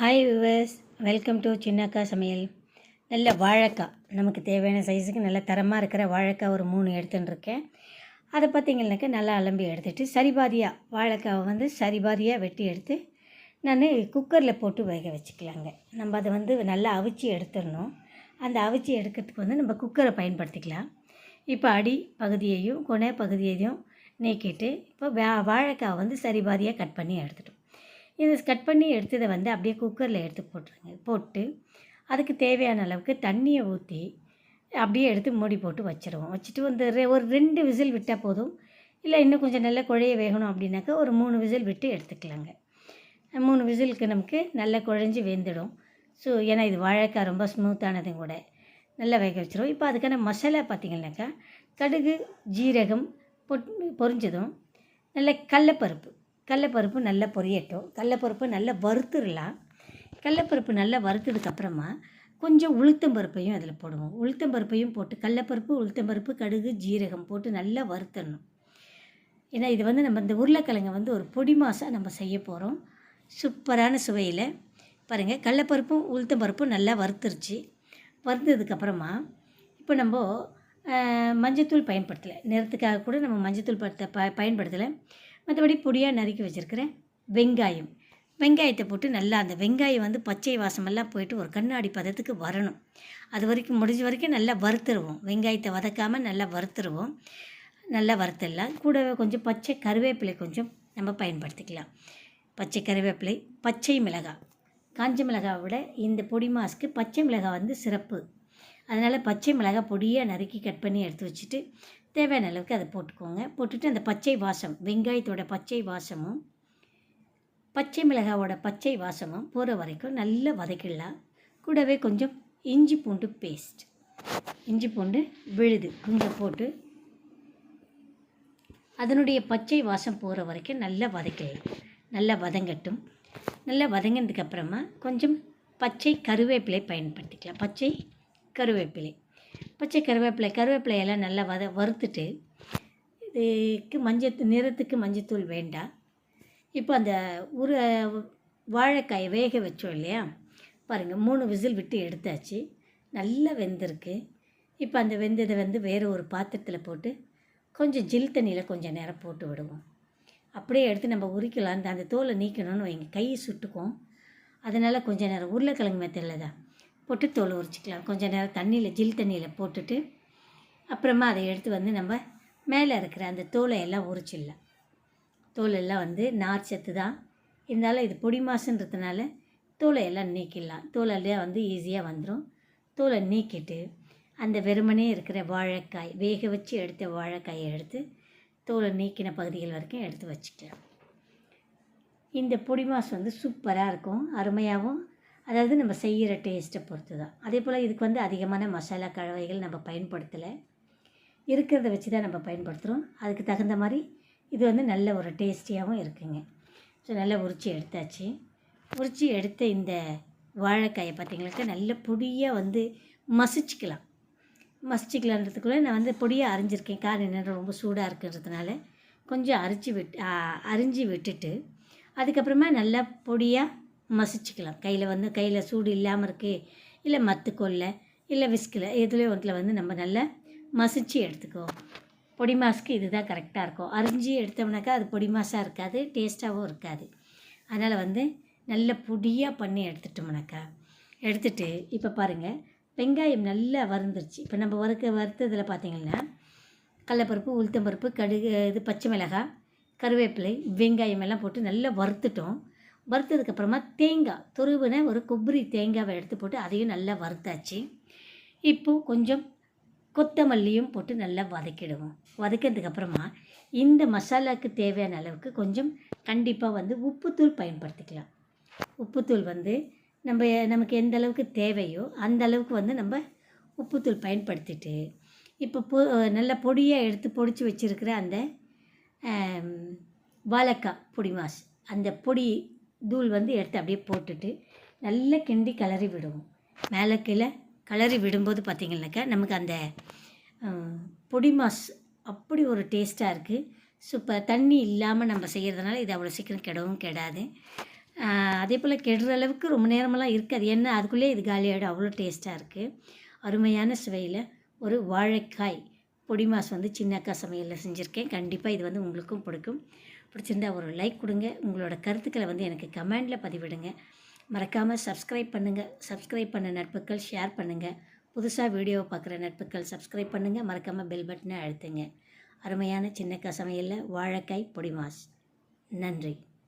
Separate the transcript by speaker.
Speaker 1: Hi viewers welcome to Chinnakka சமையல் நல்ல வாழைக்காய் நமக்கு தேவையான சைஸுக்கு நல்ல தரமாக இருக்கிற வாழைக்காய் ஒரு மூணு எடுத்துன்னு இருக்கேன் அதை பார்த்தீங்கன்னாக்கா நல்லா அலம்பி எடுத்துட்டு சரிபாதியாக வாழைக்காவை வந்து சரிபாதியாக வெட்டி எடுத்து நான் குக்கரில் போட்டு வேக வச்சுக்கலாங்க. நம்ம அதை வந்து நல்லா அவிச்சு எடுத்துடணும். அந்த அவிச்சு எடுக்கிறதுக்கு வந்து நம்ம குக்கரை பயன்படுத்திக்கலாம். இப்போ அடி பகுதியையும் கொனை பகுதியையும் நீக்கிட்டு இப்போ வா வாழைக்காவை வந்து சரிபாதியாக கட் பண்ணி எடுத்துட்டோம். இதை கட் பண்ணி எடுத்ததை வந்து அப்படியே குக்கரில் எடுத்து போட்டுருங்க. போட்டு அதுக்கு தேவையான அளவுக்கு தண்ணியை ஊற்றி அப்படியே எடுத்து மூடி போட்டு வச்சுருவோம். வச்சுட்டு வந்து ரெ- ஒரு ரெண்டு விசில் விட்டால் போதும். இல்லை இன்னும் கொஞ்சம் நல்லா குழைய வேகணும் அப்படின்னாக்கா ஒரு மூணு விசில் விட்டு எடுத்துக்கலாங்க. மூணு விசிலுக்கு நமக்கு நல்லா குழஞ்சி வெந்துடும். ஸோ ஏன்னா இது வாழைக்காய் ரொம்ப ஸ்மூத்தானதும் கூட நல்லா வேக வச்சிரும் இப்போ அதுக்கான மசாலா பார்த்திங்கனாக்கா கடுகு ஜீரகம் பொட் பொரிஞ்சதும் நல்ல கடலப்பருப்பு கடலப்பருப்பு நல்லா பொரியட்டும். கடலப்பருப்பு நல்லா வறுத்துடலாம். கடலப்பருப்பு நல்லா வறுத்ததுக்கப்புறமா கொஞ்சம் உளுத்தம்பருப்பையும் அதில் போடுவோம். உளுத்தம்பருப்பையும் போட்டு கடலப்பருப்பு உளுத்தம்பருப்பு கடுகு ஜீரகம் போட்டு நல்லா வறுத்தணும் ஏன்னா இது வந்து நம்ம இந்த உருளைக்கிழங்கை வந்து ஒரு பொடி மாசாக நம்ம செய்ய போகிறோம் சூப்பரான சுவையில். பாருங்கள் கடலப்பருப்பும் உளுத்தம்பருப்பும் நல்லா வறுத்துருச்சு. வறுத்ததுக்கப்புறமா இப்போ நம்ம மஞ்சத்தூள் பயன்படுத்தலை. நிறத்துக்காக கூட நம்ம மஞ்சத்தூள் படுத்த ப பயன்படுத்தலை. மற்றபடி பொடியாக நறுக்கி வச்சுருக்கிறேன் வெங்காயம். வெங்காயத்தை போட்டு நல்லா அந்த வெங்காயம் வந்து பச்சை வாசமெல்லாம் போயிட்டு ஒரு கண்ணாடி பதத்துக்கு வரணும். அது வரைக்கும் முடிஞ்ச வரைக்கும் நல்லா வறுத்துருவோம். வெங்காயத்தை வதக்காமல் நல்லா வறுத்துருவோம். நல்லா வறுத்துடலாம். கூடவே கொஞ்சம் பச்சை கருவேப்பிலை கொஞ்சம் நம்ம பயன்படுத்திக்கலாம். பச்சை கருவேப்பிலை பச்சை மிளகாய். காஞ்ச மிளகாவை விட இந்த பொடி மாஸ்க்கு பச்சை மிளகாய் வந்து சிறப்பு. அதனால் பச்சை மிளகாய் பொடியாக நறுக்கி கட் பண்ணி எடுத்து வச்சுட்டு தேவையான அளவுக்கு அதை போட்டுக்கோங்க. போட்டுட்டு அந்த பச்சை வாசம் வெங்காயத்தோட பச்சை வாசமும் பச்சை மிளகாவோட பச்சை வாசமும் போகிற வரைக்கும் நல்லா வதக்கிடலாம். கூடவே கொஞ்சம் இஞ்சி பூண்டு பேஸ்ட் இஞ்சி பூண்டு விழுது. கொஞ்சம் போட்டு அதனுடைய பச்சை வாசம் போகிற வரைக்கும் நல்லா வதக்கிடலாம். நல்லா வதங்கட்டும். நல்லா வதங்கினதுக்கப்புறமா கொஞ்சம் பச்சை கருவேப்பிலை பயன்படுத்திக்கலாம். பச்சை கருவேப்பிலை. பச்சை கருவேப்பிலை கருவேப்பிலையெல்லாம் நல்லா வத வறுத்துட்டு இதுக்கு மஞ்சள் நிறத்துக்கு மஞ்சத்தூள் வேண்டாம். இப்போ அந்த ஒரு வாழைக்காயை வேக வச்சோம் இல்லையா? பாருங்கள் மூணு விசில் விட்டு எடுத்தாச்சு. நல்லா வெந்திருக்கு. இப்போ அந்த வெந்ததை வந்து வேறு ஒரு பாத்திரத்தில் போட்டு கொஞ்சம் ஜில் தண்ணியில் கொஞ்சம் நேரம் போட்டு விடுவோம். அப்படியே எடுத்து நம்ம உரிக்கலாம். அந்த அந்த தோலை நீக்கணும்னு வைங்க. கையை சுட்டுக்கும். அதனால் கொஞ்சம் நேரம் உருளைக்கிழங்கு மெத்தடில் தான். போட்டு தோல் உரிச்சிக்கலாம். கொஞ்சம் நேரம் தண்ணியில் ஜில் தண்ணியில் போட்டுட்டு அப்புறமா அதை எடுத்து வந்து நம்ம மேலே இருக்கிற அந்த தோலை எல்லாம் உரிச்சிடலாம். தோல் எல்லாம் வந்து நார் சத்து தான். இருந்தாலும் இது பொடி மாசுன்றதுனால தோலை எல்லாம் நீக்கிடலாம். தோலெல்லாம் வந்து ஈஸியாக வந்துடும் தோலை நீக்கிட்டு அந்த வெறுமனே இருக்கிற வாழைக்காய் வேக வச்சு எடுத்த வாழைக்காயை எடுத்து தோலை நீக்கின பகுதிகள் வரைக்கும் எடுத்து வச்சுக்கலாம். இந்த பொடி மாசு வந்து சூப்பராக இருக்கும். அருமையாகவும் அதாவது நம்ம செய்கிற டேஸ்ட்டை பொறுத்து தான் அதே போல் இதுக்கு வந்து அதிகமான மசாலா கலவைகள் நம்ம பயன்படுத்தலை. இருக்கிறத வச்சு தான் நம்ம பயன்படுத்துகிறோம் அதுக்கு தகுந்த மாதிரி இது வந்து நல்ல ஒரு டேஸ்டியாகவும் இருக்குங்க. ஸோ நல்லா உரித்து எடுத்தாச்சு. உரித்து எடுத்த இந்த வாழைக்காயை பார்த்தீங்கன்னாக்கா நல்ல பொடியாக வந்து மசிச்சுக்கலாம். மசிச்சுக்கலான்றதுக்குள்ளே நான் வந்து பொடியாக அரிஞ்சிருக்கேன். கார் என்னென்ன ரொம்ப சூடாக இருக்குன்றதுனால கொஞ்சம் அரிச்சு விட்டு அரிஞ்சு விட்டுட்டு அதுக்கப்புறமா நல்லா பொடியாக மசிச்சுக்கலாம். கையில் வந்து கையில் சூடு இல்லாமல் இருக்குது இல்லை மத்துக்கொல்ல இல்லை விஸ்கில் எதுலேயோ ஒன்றில் வந்து நம்ம நல்லா மசிச்சு எடுத்துக்குவோம் பொடி மாஸ்க்கு இதுதான் கரெக்டாக இருக்கும். அரிஞ்சு எடுத்தோம்னாக்கா அது பொடி மாசாக இருக்காது டேஸ்ட்டாகவும் இருக்காது. அதனால் வந்து நல்ல பொடியாக பண்ணி எடுத்துட்டோம்னாக்கா எடுத்துட்டு இப்போ பாருங்கள் வெங்காயம் நல்லா வறுந்துருச்சு. இப்போ நம்ம வறுக்க வறுத்ததில் பார்த்தீங்கன்னா கடலப்பருப்பு உளுத்தம்பருப்பு கடுகு இது பச்சை மிளகாய் கருவேப்பிலை வெங்காயம் எல்லாம் போட்டு நல்லா வறுத்துட்டோம். வறுத்ததுக்கப்புறமா தேங்காய் துருவின ஒரு கொಬ್ಬரி தேங்காவை எடுத்து போட்டு அதையும் நல்லா வறுத்தாச்சு. இப்போது கொஞ்சம் கொத்தமல்லியும் போட்டு நல்லா வதக்கிடுவோம். வதக்கினதுக்கப்புறமா இந்த மசாலாவுக்கு தேவையான அளவுக்கு கொஞ்சம் கண்டிப்பாக வந்து உப்புத்தூள் பயன்படுத்திக்கலாம். உப்புத்தூள் வந்து நம்ம நமக்கு எந்த அளவுக்கு தேவையோ அந்த அளவுக்கு வந்து நம்ம உப்புத்தூள் பயன்படுத்திட்டு இப்போ பொ நல்ல பொடியாக எடுத்து பொடிச்சு வச்சுருக்கிற அந்த வாழைக்காய் பொடி மாஸ் அந்த பொடி தூள் வந்து எடுத்து அப்படியே போட்டுட்டு நல்லா கிண்டி கிளறி விடுவோம். மேலே கீழே கிளறி விடும்போது பார்த்திங்கனாக்கா நமக்கு அந்த பொடி மாஸ் அப்படி ஒரு டேஸ்ட்டாக இருக்குது சூப்பர் தண்ணி இல்லாமல் நம்ம செய்கிறதுனால இது அவ்வளோ சீக்கிரம் கெடவும் கெடாது. அதே போல் கெடுற அளவுக்கு ரொம்ப நேரமெல்லாம் இருக்காது. ஏன்னா அதுக்குள்ளே இது காலியாகிடும் அவ்வளோ டேஸ்ட்டாக இருக்குது அருமையான சுவையில் ஒரு வாழைக்காய் பொடி மாஸ் வந்து சின்ன அக்கா சமையலில் செஞ்சுருக்கேன். கண்டிப்பாக இது வந்து உங்களுக்கும் பிடிக்கும். பிடிச்சிருந்தா ஒரு லைக் கொடுங்க. உங்களோட கருத்துக்களை வந்து எனக்கு கமெண்டில் பதிவிடுங்க. மறக்காமல் சப்ஸ்கிரைப் பண்ணுங்கள் சப்ஸ்கிரைப் பண்ண நட்புகள் ஷேர் பண்ணுங்கள் புதுசாக வீடியோ பார்க்குற நட்புகள் சப்ஸ்கிரைப் பண்ணுங்கள் மறக்காமல் பெல் பட்டனை அழுத்துங்க. அருமையான சின்னக்கா சமையலில் வாழைக்காய் பொடிமாஸ் நன்றி.